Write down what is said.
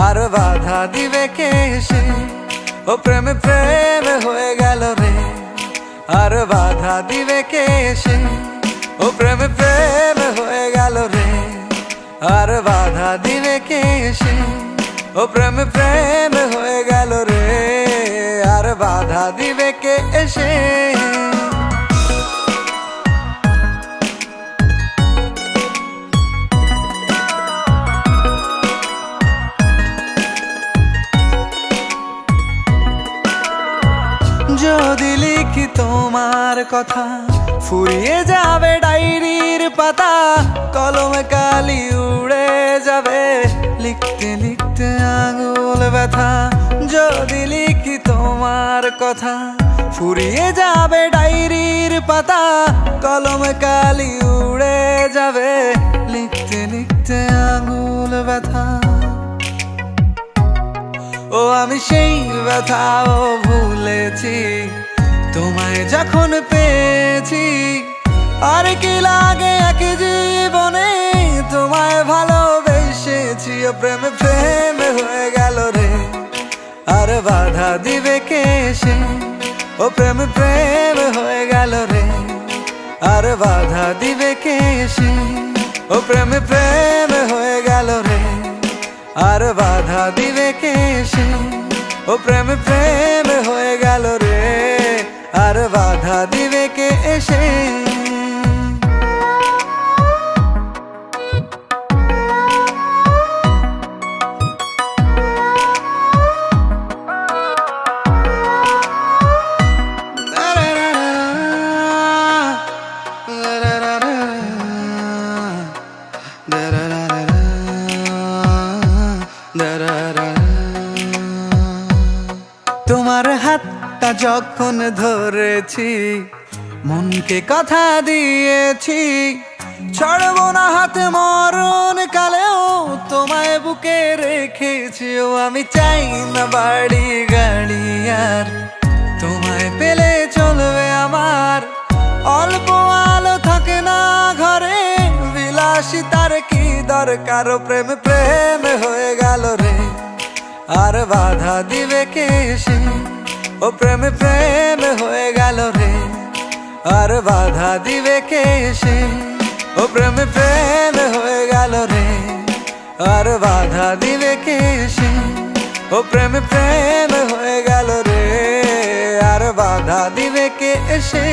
আর বাধা দিবে কে সে? ও প্রেমে, প্রেম হয়ে গেল রে। আর বাধা দিবে কে সে? ও প্রেমে, প্রেম হয়ে গেল রে। আর বাধা দিবে কে সে? ও প্রেমে, প্রেম হয়ে গেল রে। আর বাধা দিবে কে এসে যদি লিখি তোমার কথা, ফুরিয়ে যাবে ডায়েরির পাতা, কলমে কালি উড়ে যাবে। লিখতে লিখতে আঙুল ব্যথা, যদি লিখি তোমার কথা, ফুরিয়ে যাবে ডায়েরির পাতা, কলমে কালি উড়ে যাবে। আমি সেই ব্যথাও ভুলেছি। তোমায় যখন পেয়েছি, আর কি লাগে এক জীবনে? তোমায় ভালোবেসেছি প্রেম প্রেম হয়ে গেল রে। আর বাধা দিবে কে সে? ও প্রেম প্রেম হয়ে গেল রে। আর বাধা দিবে কে সে? ও প্রেম প্রেম হয়ে গেল রে। আর বাধা দিবে ও প্রেম প্রেম হয়ে গেল রে আর বাধা দিবে কে এসে তোমার হাতটা যখন ধরেছি, মনকে কথা দিয়েছি, ছাড়বো না হাত মরণ কালেও তোমায় বুকে রেখেছি। ও, আমি চাই না বাড়ি গাড়ি আর তোমায় পেলে চলবে আমার। অল্প আলো থাকে না ঘরে, বিলাসী তার কি দরকার? প্রেম প্রেম হয়ে গেল রে। আর বাধা দিবে কে ও প্রেম প্রেম হয়ে গেল রে। আর বাধা দিবে কে সে ও প্রেম প্রেম হয়ে গেল রে। আর বাধা দিবে কে সে ও প্রেম প্রেম হয়ে গেল রে। আর বাধা দিবে কে সে